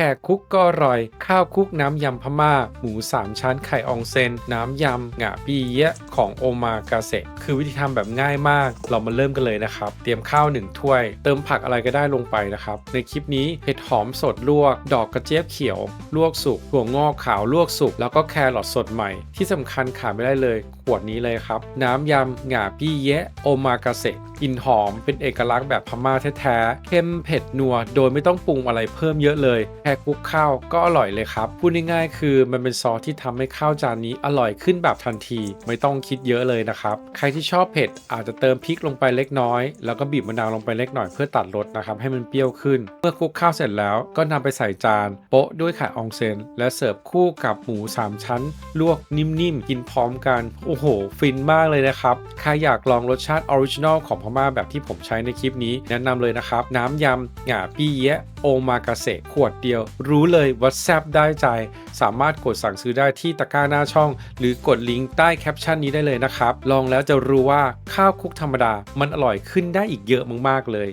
แขกคุกก็อร่อย ข้าวคุกน้ำยำพม่า หมูสามชั้นไข่อองเซน น้ำยำหงาปีเยะของโอมากาเซ คือวิธีทำแบบง่ายมาก เรามาเริ่มกันเลยนะครับ เตรียมข้าว 1 ถ้วย เติมผักอะไรก็ได้ลงไปนะครับ ในคลิปนี้เห็ดหอมสดลวก ดอกกระเจี๊ยบเขียว ลวกสุกถั่วงอกขาวลวกสุก แล้วก็แครอทสดใหม่ ที่สำคัญขาดไม่ได้เลย ขวดนี้เลยครับ น้ำยำหงาปี้เยะโอมากาเซกลิ่นหอมเป็นเอกลักษณ์แบบพม่าแท้ๆเข้มเผ็ดนัว โดยไม่ต้องปรุงอะไรเพิ่มเยอะเลยแค่คลุกข้าวก็อร่อยเลยครับพูดง่ายๆ คือมันเป็นซอสที่ทำให้ข้าวจานนี้อร่อยขึ้นแบบทันที ไม่ต้องคิดเยอะเลยนะครับใครที่ที่ชอบเผ็ดอาจจะเติมพริกลงไปเล็กน้อย แล้วก็บีบมะนาวลงไปเล็กหน่อยเพื่อตัดรสนะครับให้มันเปรี้ยวขึ้น เมื่อคลุกข้าวเสร็จแล้วก็นำไปใส่จานโปะด้วยไข่อองเซนและเสิร์ฟคู่กับหมูสามชั้น ลวกนิ่มๆกินพร้อมกันโอ้โห ฟินมากเลยนะครับใครอยากลองรสชาติออริจินอลของพม่าแบบที่ผมใช้ในคลิปนี้แนะนำเลยนะครับน้ำยำหง่าปี้เยะโอมากาเสะขวดเดียว รู้เลยว่าแซบได้ใจ สามารถกดสั่งซื้อได้ที่ตะกร้าหน้าช่อง หรือกดลิงก์ใต้แคปชั่นนี้ได้เลยนะครับ ลองแล้วจะรู้ว่าข้าวคุกธรรมดามันอร่อยขึ้นได้อีกเยอะมากๆเลย